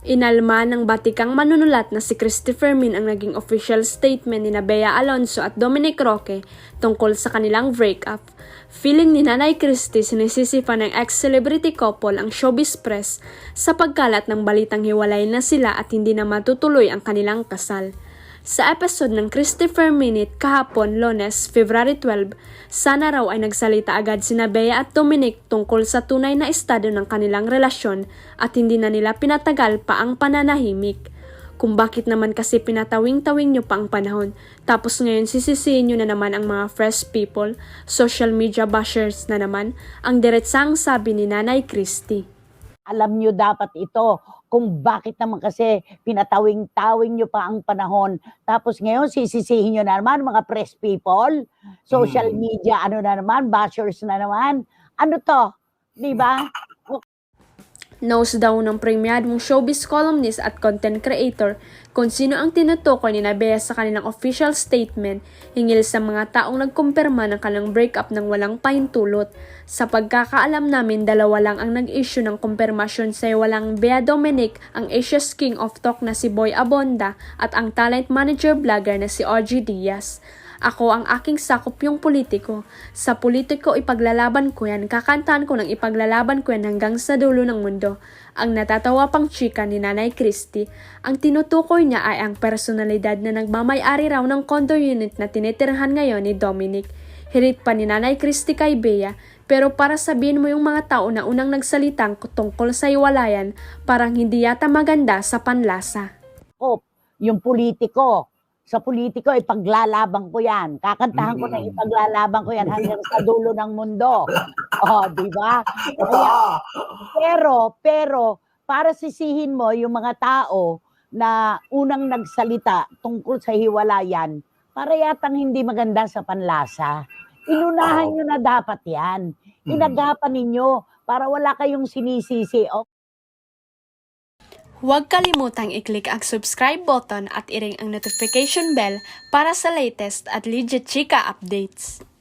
Inalma ng batikang manunulat na si Christopher Min ang naging official statement ni Bea Alonso at Dominic Roque tungkol sa kanilang breakup. Feeling ni Nanay Christie sinisisipa ng ex-celebrity couple ang showbiz press sa pagkalat ng balitang hiwalay na sila at hindi na matutuloy ang kanilang kasal. Sa episode ng Christopher Minute kahapon, Lones, February 12, sana raw ay nagsalita agad sina Bea at Dominic tungkol sa tunay na estado ng kanilang relasyon at hindi na nila pinatagal pa ang pananahimik. Kung bakit naman kasi pinatawing-tawing nyo pa ang panahon, tapos ngayon sisisihin nyo na naman ang mga fresh people, social media bashers na naman, ang diretsang sabi ni Nanay Christie. Alam nyo dapat ito kung bakit naman kasi pinatawing-tawing nyo pa ang panahon. Tapos ngayon, sisisihin nyo na naman mga press people, social media, ano na naman, bashers na naman. Ano to? Di ba? Nose daw ng premiadong showbiz columnist at content creator kung sino ang tinutukoy ni Bea sa kanilang official statement hingil sa mga taong nagkumpirma ng kanilang breakup ng walang pahintulot. Sa pagkakaalam namin, dalawa lang ang nag-issue ng kumpirmasyon sa walang Bea Dominic, ang Asia's King of Talk na si Boy Abonda at ang talent manager vlogger na si OG Diaz. Ako ang aking sakop yung politiko. Sa politiko ipaglalaban ko yan, kakantahan ko ng ipaglalaban ko yan hanggang sa dulo ng mundo. Ang natatawa pang chika ni Nanay Christie, ang tinutukoy niya ay ang personalidad na nagmamay-ari raw ng condo unit na tinitirhan ngayon ni Dominic. Hirit pa ni Nanay Christie kay Bea, pero para sabihin mo yung mga tao na unang nagsalitang tungkol sa iwalayan, parang hindi yata maganda sa panlasa. O, yung politiko. Sa politiko, ipaglalaban ko yan. Kakantahan ko na ipaglalaban ko yan hanggang sa dulo ng mundo. O, di ba? Kaya, pero, pero, para sisihin mo yung mga tao na unang nagsalita tungkol sa hiwalayan, para yatang hindi maganda sa panlasa. Inunahan nyo na dapat yan. Inagapan ninyo para wala kayong sinisisi. O, Huwag kalimutang i-click ang subscribe button at i-ring ang notification bell para sa latest at legit chika updates.